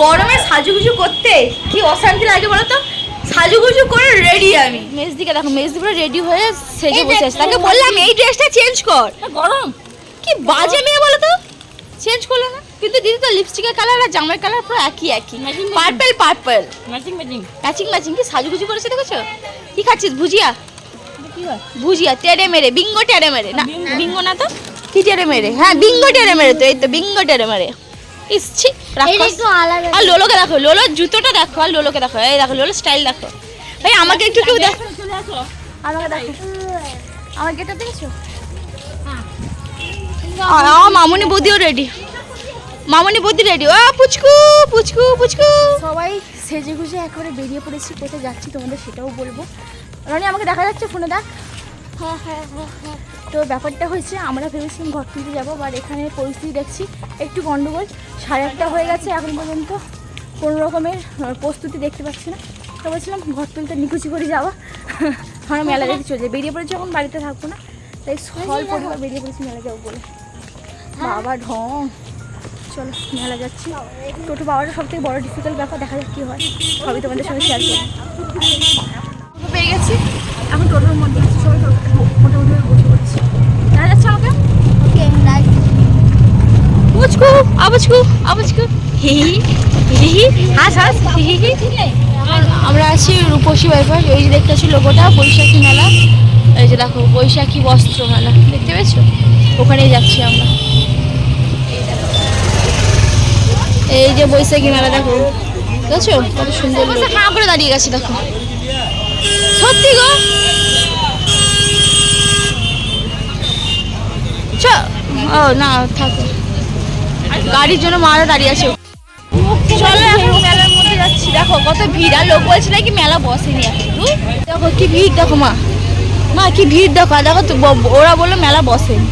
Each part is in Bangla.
গরমে সাজুগুজু করতে কি অশান্তি লাগে বলো তো? সাজুগুজু করে রেডি আমি। মেজদিকে দেখো মেজদি পুরো রেডি হয়ে সেজে বসে আছে। তাকে বললাম এই ড্রেসটা চেঞ্জ কর। গরম। কি বাজে মেয়ে বলো তো? চেঞ্জ করল না? কিন্তু দিদি তো লিপস্টিকের কালার আর জামার কালার পুরো একই একই. Purple purple matching matching matching matching কি সাজুগুজু করেছে দেখেছ? কি খাচ্ছিস ভুজিয়া? ভুজিয়া টেড়ে মেরে বিঙ্গো টেড়ে মেরে। না বিঙ্গো। বিঙ্গো না তো? কি টেড়ে মেরে? হ্যাঁ বিঙ্গো টেড়ে মেরে তো এই তো বিঙ্গো টেড়ে মেরে। ইসছি আর লোলোকে দেখো লোলোর জুতোটা দেখো আর লোলোকে দেখো এই দেখো লোলোর স্টাইল দেখো। ভাই আমাকে একটু কেউ দেখো আমাকে দেখো। আমার গেটটা দেখেছ? মামনি বৌদিও রেডি মামনি বৌদি রেডি ও পুচকু পুচকু পুচকু। সবাই সেজে গুজে একেবারে বেরিয়ে পড়েছি কোথায় যাচ্ছি তোমাদের সেটাও বলব। রনি আমাকে দেখা যাচ্ছে ফোনে দেখ। হ্যাঁ হ্যাঁ হ্যাঁ হ্যাঁ। তো ব্যাপারটা হয়েছে আমরা ভেবেছিলাম ঘর তুলতে যাব বাট এখানে পরিস্থিতি দেখছি একটু গন্ডগোল সাড়ে আটটা হয়ে গেছে এখন পর্যন্ত কোনো রকমের প্রস্তুতি দেখতে পাচ্ছি না। তো বলছিলাম ঘর তুলতে নিকুচি করে যাওয়া আমরা মেলা দেখতে চলে যাই। বেরিয়ে পড়েছি এখন বাড়িতে থাকব না তাই সল পরিবার বেরিয়ে পড়েছি মেলা যাব বলে। বাবা ঢং। চলো মেলা যাচ্ছি। টোটো পাওয়াটা সব থেকে বড় ডিফিকাল্ট ব্যাপার দেখা যাক কী হয়। সবই তোমাদের সঙ্গে শেয়ার করি। পেয়ে গেছি। এখন টোটোর মধ্যে আছি সবাই টোটো মোটামুটি বসে পড়েছি দেখা যাচ্ছে আমাকে ওকে রাইট পুচকু আবুচকু আবুচকু হি হি হি হি হাস হাস হি হি আমরা আছি রূপসী বাইপাস ওই যে দেখতে আছি লোগোটা বৈশাখী মেলা। এই যে দেখো বৈশাখী বস্ত্র মেলা দেখতে পেয়েছ? ওখানেই যাচ্ছি আমরা। এই যে বৈশাখী মেলা দেখো। দেখছ? কত সুন্দর বসে হাঁ করে দাঁড়িয়ে গেছে দেখো। সত্যি গো? চ ও না থাকো। গাড়ির জন্য মারা দাঁড়িয়ে আছে। চলো এখন মেলার মধ্যে যাচ্ছি। দেখো কত ভিড়। আর লোক বলছে নাকি মেলা বসেনি দেখো কি ভিড় দেখো মা। মা কি ভিড় দেখো। দেখো তো ওরা বলল মেলা বসেনি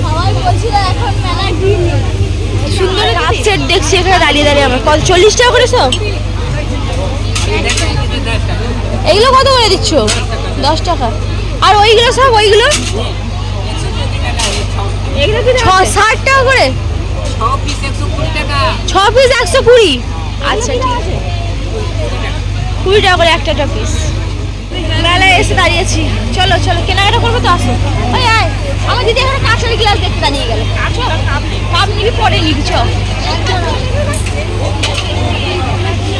সবাই বলছিল এখন মেলায় ভিড় সুন্দর কাপ সেট দেখছি এখানে দাঁড়িয়ে দাঁড়িয়ে আমার। কত চল্লিশ টাকা করে সব? এইগুলো কত করে দিচ্ছ? দশ টাকা। আর ওইগুলো সব ওইগুলো? ছ ষাট টাকা করে? ছ পিস একশো কুড়ি আচ্ছা ঠিক আছে। কুড়ি টাকা করে একটা পিস মেলায় এসে দাঁড়িয়েছি। চলো চলো, কেনাকাটা করব তো, আসো। ওই, আয়। আমার দিদি এখানে কাঁচের গ্লাস দেখতে দাঁড়িয়ে গেল। কাপ নিবি পরে নিবি, চ।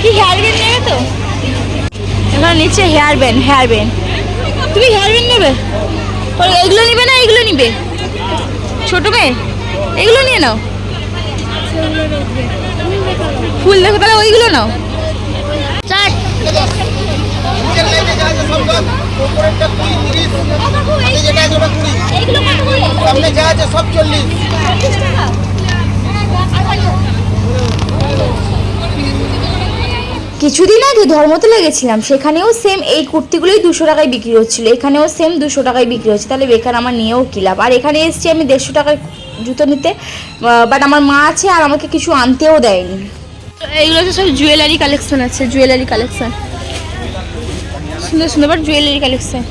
কি হেয়ার ব্যান্ড নেবে তো? এখানে নিচে হেয়ার ব্যান্ড হেয়ার ব্যান্ড তুমি হেয়ার ব্যান্ড নেবে? এগুলো নিবে না, এগুলো নিবে। ছোট মেয়ে, এগুলো নিয়ে নাও। ফুল দেখো তাহলে ওইগুলো নাও। সামনে যা আছে সব চল্লিশ। কিছুদিন আগে ধর্মতলা গেছিলাম সেখানেও সেম এই কুর্তিগুলোই দুশো টাকায় বিক্রি হচ্ছিল। এখানেও সেম দুশো টাকায় বিক্রি হচ্ছে। তাহলে বেকার আমার নিয়েও কি লাভ? আর এখানে এসেছি আমি দেড়শো টাকায় জুতো নিতে বাট আমার মা আছে আর আমাকে কিছু আনতেও দেয়নি। এইগুলো তো সব জুয়েলারি কালেকশন আছে জুয়েলারি কালেকশন সুন্দর সুন্দর বাট জুয়েলারি কালেকশন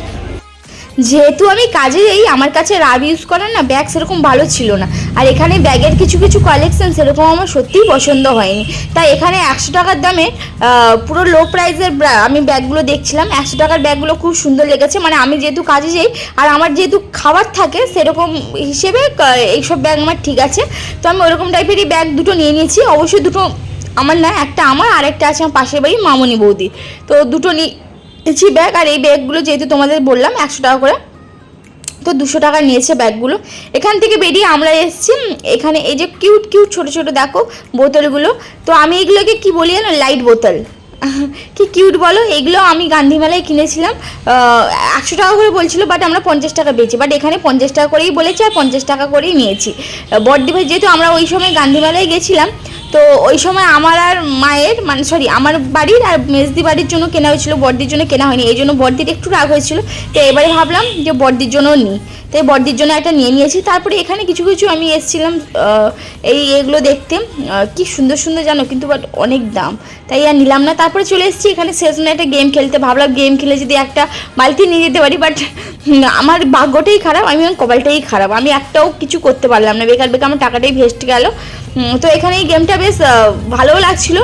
যেহেতু আমি কাজে যাই আমার কাছে রাব ইউজ করার না ব্যাগ সেরকম ভালো ছিল না। আর এখানে ব্যাগের কিছু কিছু কালেকশন সেরকম আমার সত্যিই পছন্দ হয়নি। তাই এখানে একশো টাকার দামে পুরো লো প্রাইসের আমি ব্যাগগুলো দেখছিলাম। একশো টাকার ব্যাগগুলো খুব সুন্দর লেগেছে। মানে আমি যেহেতু কাজে যাই, আর আমার যেহেতু খাবার থাকে, সেরকম হিসেবে এইসব ব্যাগ আমার ঠিক আছে। তো আমি ওরকম টাইপেরই ব্যাগ দুটো নিয়ে নিয়েছি। অবশ্যই দুটো আমার না, একটা আমার আর একটা আছে আমার পাশের বাড়ি মামনি বৌদি। তো দুটো নিয়েছি ব্যাগ আর এই ব্যাগগুলো যেহেতু তোমাদের বললাম, একশো টাকা করে। তো দুশো টাকা নিয়েছে ব্যাগগুলো এখান থেকে বেরিয়ে আমরা এসেছি এখানে এই যে কিউট কিউট ছোট ছোট, দেখো বোতলগুলো। তো আমি এগুলোকে কি বলি জানো? লাইট বোতল। কি কিউট বলো? এগুলো আমি গান্ধী মেলায় কিনেছিলাম। একশো টাকা করে বলছিল বাট আমরা পঞ্চাশ টাকা বেচি বাট এখানে পঞ্চাশ টাকা করেই বলেছি আর পঞ্চাশ টাকা করেই নিয়েছি। বড়দি ভাই যেহেতু আমরা ওই সময় গান্ধী মেলায় গেছিলাম তো ওই সময় আমার আর মায়ের মানে সরি আমার বাড়ির আর মেজদি বাড়ির জন্য কেনা হয়েছিল বড়দির জন্য কেনা হয়নি। এই জন্য বড়দির একটু রাগ হয়েছিল। তো এবারে ভাবলাম যে বড়দির জন্য নিই। তাই বড়দির জন্য একটা নিয়ে নিয়েছি। তারপরে এখানে কিছু কিছু আমি এসেছিলাম এই এগুলো দেখতে। কি সুন্দর সুন্দর জানো, কিন্তু বাট অনেক দাম। তাই আর নিলাম না। তারপরে চলে এসেছি এখানে সেজনে একটা গেম খেলতে। ভাবলাম গেম খেলে যদি একটা বালতি নিয়ে যেতে পারি বাট আমার ভাগ্যটাই খারাপ, আমি কপালটাই খারাপ। আমি একটাও কিছু করতে পারলাম না। বেকার বেকার আমার টাকাটাই ভেস্ট গেল। তো এখানে এই গেমটা বেশ ভালোও লাগছিল।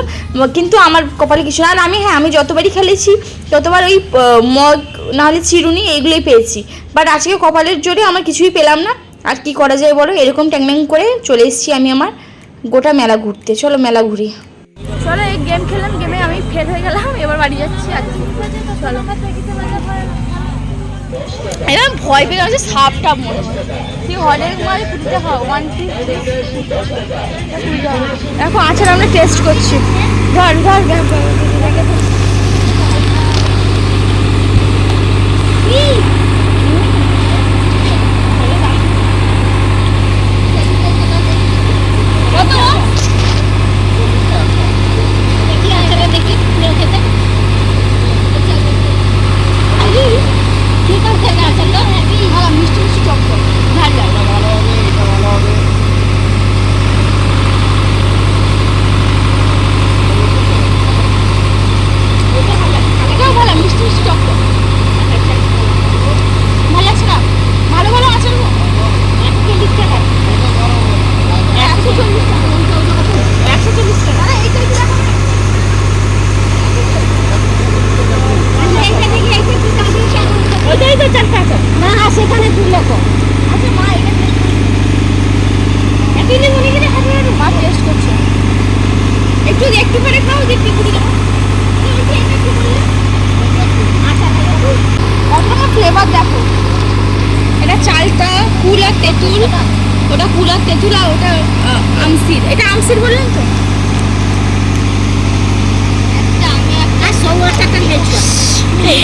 কিন্তু আমার কপালে কিছু না, আর আমি হ্যাঁ আমি যতবারই খেলেছি, ততবার ওই মগ নাহলে চিরুনি এইগুলোই পেয়েছি। বাট আজকে কপালের জোরে আমার কিছুই পেলাম না। আর কি করা যায় বলো? এরকম ট্যাংম্যাং করে চলে এসেছি আমি আমার গোটা মেলা ঘুরতে। চলো মেলা ঘুরি। চলো, এই গেম খেললাম গেমে আমি ফেল হয়ে গেলাম, এবার বাড়ি যাচ্ছি আর চলো। এবার ভয় পেয়ে যাচ্ছে সাপটা মনে হয়। তুই হলের মারে হয় ওয়ান দেখো আচার আমরা টেস্ট করছি। ধর, ধর, ধর। কত দেখি আচারে দেখি নিয়ে খেতে ঠিক আছে আচারটা ভালো মিষ্টি মিষ্টি টক টক ঝাল ঝাল ভালো হবে এটা ভালো হবে এটাও ভালো মিষ্টি মিষ্টি টক টক ভালো লাগছে না ভালো ভালো আচার একশো চল্লিশ টাকা একশো চল্লিশ টাকা একশো চল্লিশ টাকা এইটাই কি রাখা ওটাই তো চারটা আছে না সেখানে তুই লেখো আচ্ছা মা এটা এতই নেই মনে করে খাবে মা টেস্ট করছে একটু একটু করে খাও দেখি কুড়ি টাকা কতটা ফ্লেভার দেখো এটা চালটা কুল আর তেঁতুল ওটা কুল আর তেঁতুল ওটা আমসির। এটা আমসির বললেন তো?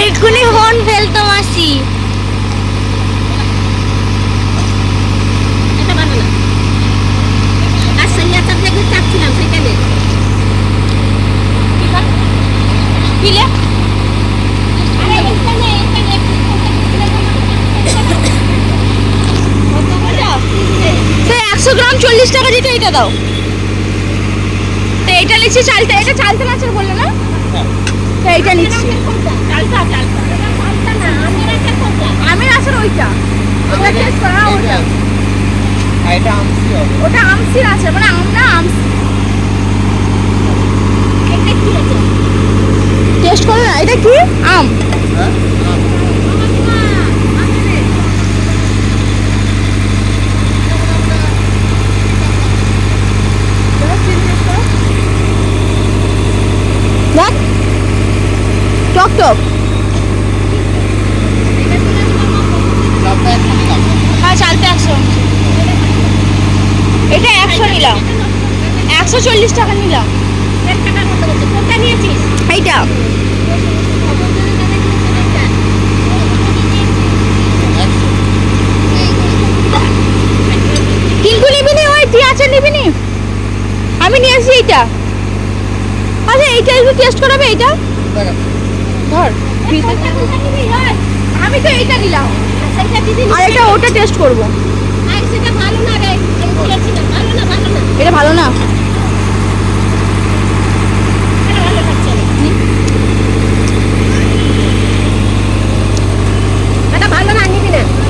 এক্ষুনি ফোন ফেলতো মাসি এটা ভালো না আর সেই আচার দেখে চাচ্ছিলাম সেখানে পিলে একশো গ্রাম চল্লিশ এটা দাও। তো এটা নিচ্ছি চালটা এটা চালতে নাচার বলল না? তো এইটা নিচ্ছি। আমি আসার ওইটা। ওটা করা ওটা এটা আমসি হবে। ওটা আমসির আছে মানে আম আমরা আমসি। টেস্ট করো না এটা কি আম হ্যাঁ আম। দেখ টক টক চাপটা একটু নিলাম। হ্যাঁ চালতে একশো এটা একশো নিলাম একশো চল্লিশ টাকা নিলাম। এইটা। কিন্তু নিবি নি? ওই আচার নিবি নি? আমি নিয়ে আসি এইটা। আচ্ছা এইটা একটু টেস্ট করাবে এইটা। ধর আমি তো এইটা নিলাম। আর এটা ওটা টেস্ট করব। ভালো বলেছি এটা ভালো না এটা ভালো লাগছে না এটা ভালো না নিবি না না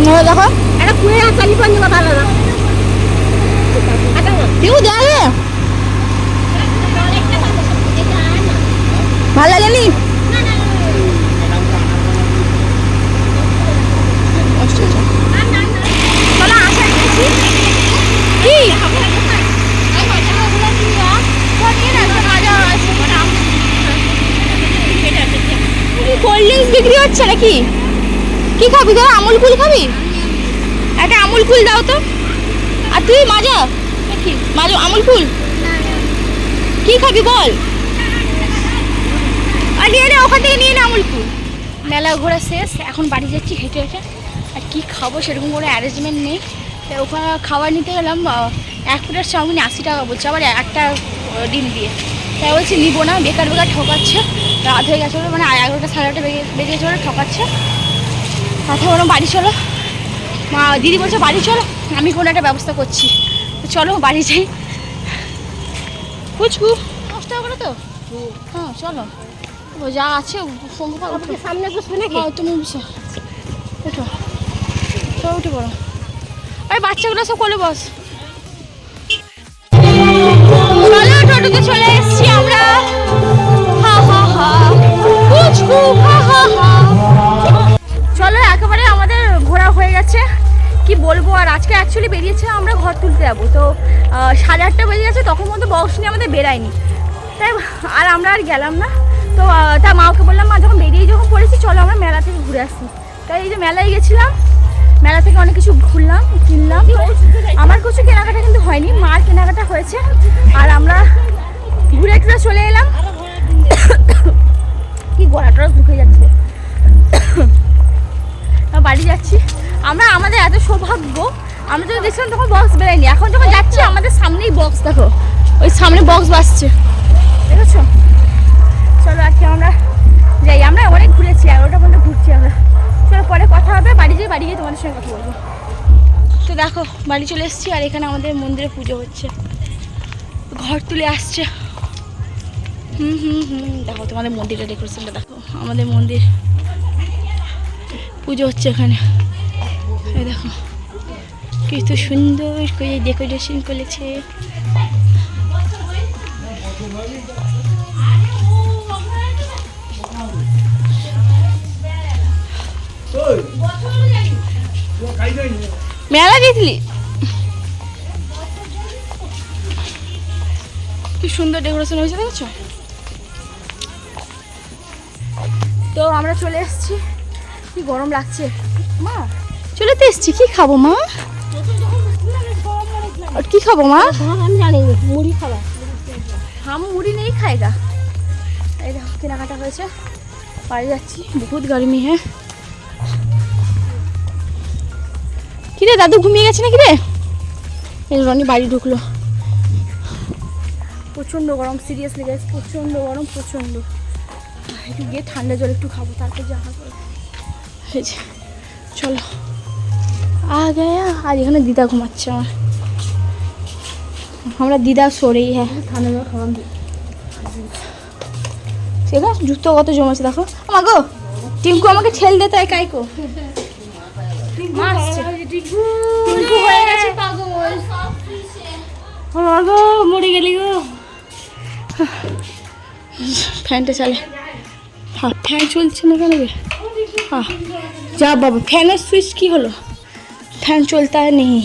দেখো। এটা কুয়ে করে নিবা ভালো না কেউ অনেকটা ভালো লাগেনি না? না না না না চলো আচার নিয়েছি কি কোল্ড ড্রিঙ্কস বিক্রি হচ্ছে নাকি? কি খাবি তোরা আমুল কুল খাবি? একটা আমুল কুল দাও তো। আর তুই মাজা। মাজা আমুল কুল কি খাবি বল? আর নে, ওখান থেকে নিয়ে নে আমুল কুল মেলা ঘোরা শেষ, এখন বাড়ি যাচ্ছি হেঁটে হেঁটে। আর কী খাব সেরকম কোনো অ্যারেঞ্জমেন্ট নেই। তো ওখানে খাবার নিতে গেলাম এক প্লেট চাউমিন আশি টাকা বলছে, আবার একটা ডিম দিয়ে। তাই বলছি, নিবো না, বেকার বেকার ঠকাচ্ছে। রাত হয়ে গেছে মানে এগারোটা সাড়ে বেজে বেজে গেছে ঠকাচ্ছে। কথা বলো বাড়ি চলো। মা দিদি বলছে বাড়ি চলো। আমি কোনো একটা ব্যবস্থা করছি। তো চলো বাড়ি যাই। কুচকু দশ টাকা করে তো? হ্যাঁ চলো। ও যা আছে সঙ্গে সামনে বসবে নাকি? হ্যাঁ তুমি বসে। উঠো চলো উঠে পড়ো। আরে বাচ্চাগুলো সব কোলে বস। টোটোতে চলে এসেছি আমরা। হা হা হা। কুচকু হা হা হা। বলব, আর আজকে অ্যাকচুয়ালি বেরিয়েছিলাম আমরা ঘর তুলতে যাব। তো সাড়ে আটটা বেজে গেছে, তখন মতো বক্স নিয়ে আমাদের বেরায়নি। তাই, আর আমরা আর গেলাম না। তো তা মাকে বললাম, মা, যখন বেরিয়ে যখন পড়েছি, চলো আমরা মেলা থেকে ঘুরে আসি। তাই এই যে মেলায় গেছিলাম, মেলা থেকে অনেক কিছু ঘুরলাম, কিনলাম। আমার কিছু কেনাকাটা কিন্তু হয়নি, মার কেনাকাটা হয়েছে। আর আমরা ঘুরে টুরে চলে এলাম। কি গলাটা ঢুকে যাচ্ছি। আমরা আমাদের এত সৌভাগ্য, আমরা যখন দেখছিলাম তখন বক্স বেরোয়নি। এখন যখন যাচ্ছি, আমাদের সামনেই বক্স দেখো। ওই সামনে বক্স বাজছে। দেখেছ? চলো আজকে আমরা যাই। আমরা অনেক ঘুরেছি, এগারোটা পর্যন্ত ঘুরছি আমরা। চলো, পরে কথা হবে। বাড়ি যেয়ে, বাড়ি গিয়ে তোমাদের সঙ্গে কথা বলব। তো দেখো, বাড়ি চলে এসেছি আর এখানে আমাদের মন্দিরে পুজো হচ্ছে। ঘর তুলে আসছে। হুম হুম হুম। দেখো, তোমাদের মন্দিরের ডেকোরেশনটা দেখো। আমাদের মন্দির পুজো হচ্ছে এখানে। দেখো কত সুন্দর করে ডেকোরেশন করেছে। মেলা গেছিলি কি সুন্দর ডেকোরেশন হয়েছে দেখেছ? তো আমরা চলে এসেছি। কি গরম লাগছে। মা চলে তো এসছি, কি খাব মা? কি খাব মা? আমি জানি মুড়ি খাব হাম মুড়ি নেই খায়গা। এই দেখো কেনাকাটা হয়েছে। বাড়ি যাচ্ছি, বহুত গরমি হ্যাঁ। কিরে, দাদু ঘুমিয়ে গেছে না রে? এই রনি, বাড়ি ঢুকলো। প্রচণ্ড গরম সিরিয়াসলি গেছে প্রচণ্ড গরম, প্রচণ্ড। একটু গিয়ে ঠান্ডা জল একটু খাব, তারপর যা হবে। চলো। আ গয়া আর এখানে দিদা ঘুমাচ্ছে আমার আমরা দিদা সরেই হ্যাঁ জল খাওয়া জুতো কত জমেছে দেখো আমা গো টিঙ্কু আমাকে ঠেল দে তাই কাইকো টিঙ্কু হয়ে গেছে পাগল গো মরে গেলি গো ফ্যানটা চালে হ্যাঁ ফ্যান চলছে না কেন যা বাবা ফ্যানের সুইচ কি হলো ফ্যান চলতা নেই।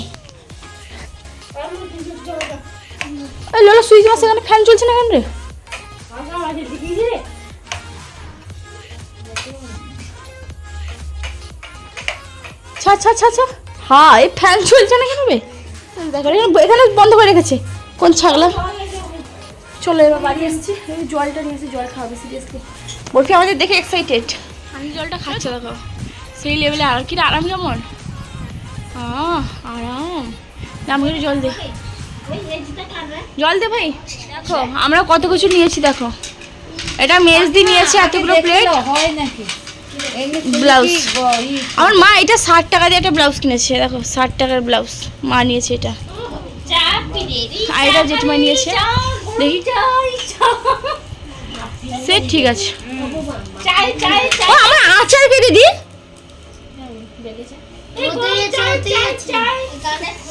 এই লোলা সুইচ মাসে এখানে ফ্যান চলছে না কেন রে? ছা ছা ছা ছা। হ্যাঁ এই ফ্যান চলছে না কেন রে? দেখো এখানে বন্ধ করে রেখেছে। কোন ছাগলা? চলো এবার বাড়ি এসেছি জলটা নিয়ে এসে জল খাওয়াবে সিরিয়াসলি বলছি আমাদের দেখে এক্সাইটেড আমি জলটা খাচ্ছে দেখো। সেই লেভেলে আর কি আরাম কেমন? জল দে। জল দে ভাই। দেখো আমরা কত কিছু নিয়েছি দেখো। এটা মেজদি নিয়েছে এতগুলো প্লেট হয় নাকি? ব্লাউজ আমার মা এটা ষাট টাকা দিয়ে একটা ব্লাউজ কিনেছে দেখো ষাট টাকার ব্লাউজ মা নিয়েছে এটা। আর এটা জেঠিমা নিয়েছে। দেখি। সে ঠিক আছে। ও আমার আচার কেটে দি।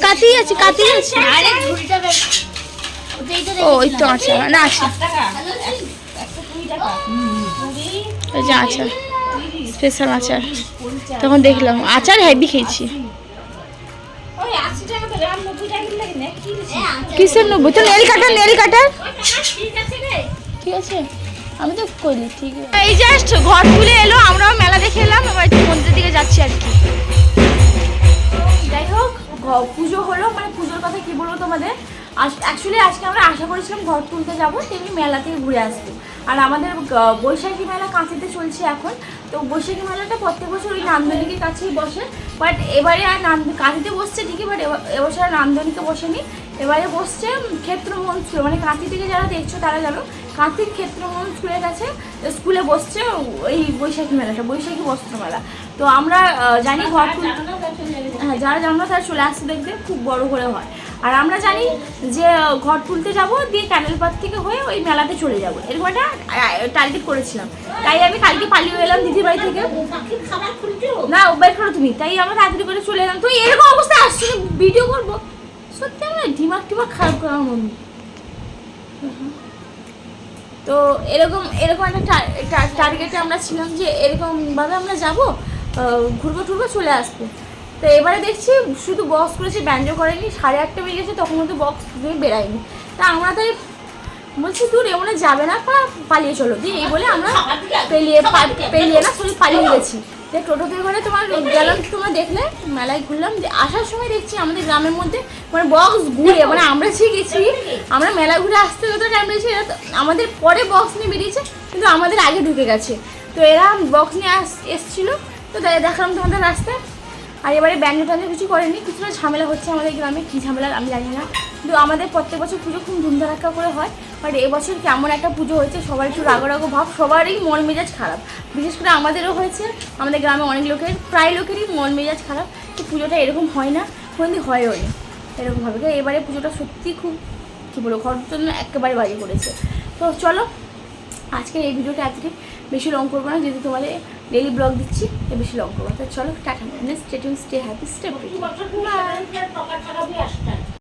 কাতি আছে কাতি আছে। ও ওই তো আচার না আছে। ওই যে আচার। স্পেশাল আচার। তখন দেখলাম আচার হেভি খেয়েছি। কিসের নব্বই? তো নেল কাটার নেল কাটার। ঠিক আছে আমি তো কইলি ঠিক এই জাস্ট ঘর তুলে এলো আমরাও মেলা দেখে এলাম এবার একটু মন্দিরের দিকে যাচ্ছি আর কি। যাই হোক পুজো হলো মানে পুজোর কথা কি বলব তোমাদের? অ্যাকচুয়ালি আজকে আমরা আশা করেছিলাম ঘর তুলতে যাব, তেমনি মেলা ঘুরে আসব। আর আমাদের বৈশাখী মেলা কাঁচিতে চলছে এখন। তো বৈশাখী মেলাটা প্রত্যেক বছর ওই নান্দনিকের কাছেই বসে। বাট এবারে আর নান্দ কাঁচিতে বসছে ঠিকই বাট এবছর আর নান্দনিকে বসেনি। এবারে বসছে ক্ষেত্রমোহন স্কুলে মানে কাঁথি থেকে যারা দেখছ তারা জানো কাঁচির ক্ষেত্রমোহন স্কুলের কাছে স্কুলে বসছে ওই বৈশাখী মেলাটা বৈশাখী বস্ত্র মেলা। তো আমরা জানি ঘর হ্যাঁ যারা জানো না তারা চলে আসতে দেখবে খুব বড় করে হয়। আর আমরা জানি যে ঘর তুলতে যাব দিয়ে ক্যানেল পাত থেকে হয়ে ওই মেলাতে চলে যাব। এরকম একটা টার্গেট করেছিলাম। তাই আমি কালকে পালিয়ে এলাম দিদি বাড়ি থেকে। না ও বের করো তুমি। তাই আমরা তাড়াতাড়ি করে চলে এলাম। তুই এরকম অবস্থায় আসছি ভিডিও করব। সত্যি আমার দিমাগ টিমাগ খারাপ করা মন তো এরকম এরকম একটা টার্গেটে আমরা ছিলাম যে এরকমভাবে আমরা যাব ঘুরবো টুরবো চলে আসব। তো এবারে দেখছি শুধু বক্স করেছে ব্যঞ্জ করেনি সাড়ে আটটা বেজে গেছে তখন কিন্তু বক্স তুমি বেরায়নি। তা আমরা তাই বলছি দূর এমন যাবে না পালিয়ে চলো। দিয়ে এই বলে আমরা পেলিয়ে পেলিয়ে না সরি পালিয়ে গেছি। যে টোটোতে করে তোমার গেলাম, তোমার দেখলে, মেলায় ঘুরলাম, যে আসার সময় দেখছি আমাদের গ্রামের মধ্যে মানে বক্স ঘুরে মানে আমরা যে গেছি, আমরা মেলা ঘুরে আসতে যত টাইম লেগেছে, এরা তো আমাদের পরে বক্স নিয়ে বেরিয়েছে, কিন্তু আমাদের আগে ঢুকে গেছে। তো এরা বক্স নিয়ে আস, এসছিলো, তো তাই দেখালাম তোমাদের রাস্তায়। আর এবারে ব্যান্ড ট্যান্ড কিছু করেনি, কিছুটা ঝামেলা হচ্ছে আমাদের গ্রামে, কী ঝামেলা আমি জানি না। আমাদের প্রত্যেক বছর পুজো খুব ধুমধারাক্কা করে হয় বাট এবছর কেমন একটা পুজো হয়েছে সবার একটু রাগো রাগো ভাব, সবারই মন মেজাজ খারাপ। বিশেষ করে আমাদেরও হয়েছে, আমাদের গ্রামে অনেক লোকের, প্রায় লোকেরই মন মেজাজ খারাপ, তো পুজোটা এরকম হয় না, কোনোদিন হয়ও নি, এরকমভাবে। তো এবারে পুজোটা সত্যি খুব, কী বলব ঘরের জন্য একেবারে বাজে করেছে। তো চলো আজকে এই ভিডিওটা এতটাই। বেশি লং করব না, যেহেতু তোমাদের ডেলি ব্লগ দিচ্ছি তাই বেশি লং করব তো চলো, টাটা। Stay happy stay